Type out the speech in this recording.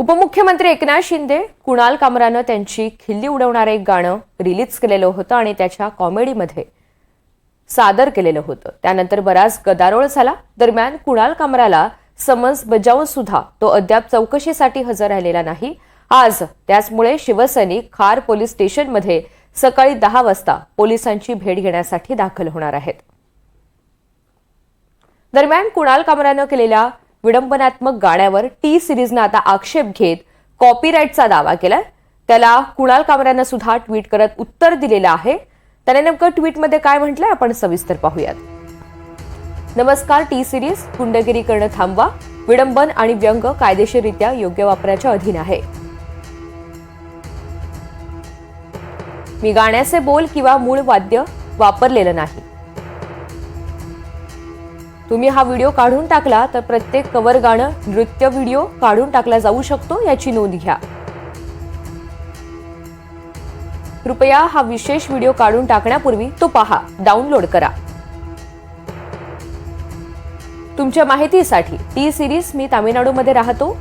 उपमुख्यमंत्री एकनाथ शिंदे कुणाल कामरानं त्यांची खिल्ली उडवणारं एक गाणं रिलीज केलेलं होतं आणि त्याच्या कॉमेडीमध्ये सादर केलेलं होतं. त्यानंतर बराच गदारोळ झाला. दरम्यान कुणाल कामराला समन्स बजावून सुद्धा तो अद्याप चौकशीसाठी हजर राहिलेला नाही. आज त्याचमुळे शिवसैनिक खार पोलीस स्टेशनमध्ये सकाळी दहा वाजता पोलिसांची भेट घेण्यासाठी दाखल होणार आहेत. दरम्यान कुणाल कामरानं केलेल्या विडंबनात्मक गाण्यावर टी सिरीजनं आता आक्षेप घेत कॉपीराईटचा दावा केलाय. त्याला कुणाल कामरानं सुद्धा ट्विट करत उत्तर दिलेलं आहे. त्याने नेमकं ट्विटमध्ये काय म्हटलंय आपण सविस्तर पाहूयात. नमस्कार टी सिरीज गुंडगिरी करणं थांबवा. विडंबन आणि व्यंग कायदेशीररित्या योग्य वापराच्या अधीन आहे. मी गाण्याचे बोल किंवा मूळ वाद्य वापरलेलं नाही. तुम्ही हा व्हिडिओ काढून टाकला तर प्रत्येक कवर गाणं नृत्य व्हिडिओ काढून टाकला जाऊ शकतो याची नोंद घ्या. कृपया हा विशेष व्हिडिओ काढून टाकण्यापूर्वी तो पहा डाउनलोड करा. तुमच्या माहितीसाठी टी सिरीज मी तामिळनाडूमध्ये राहतो.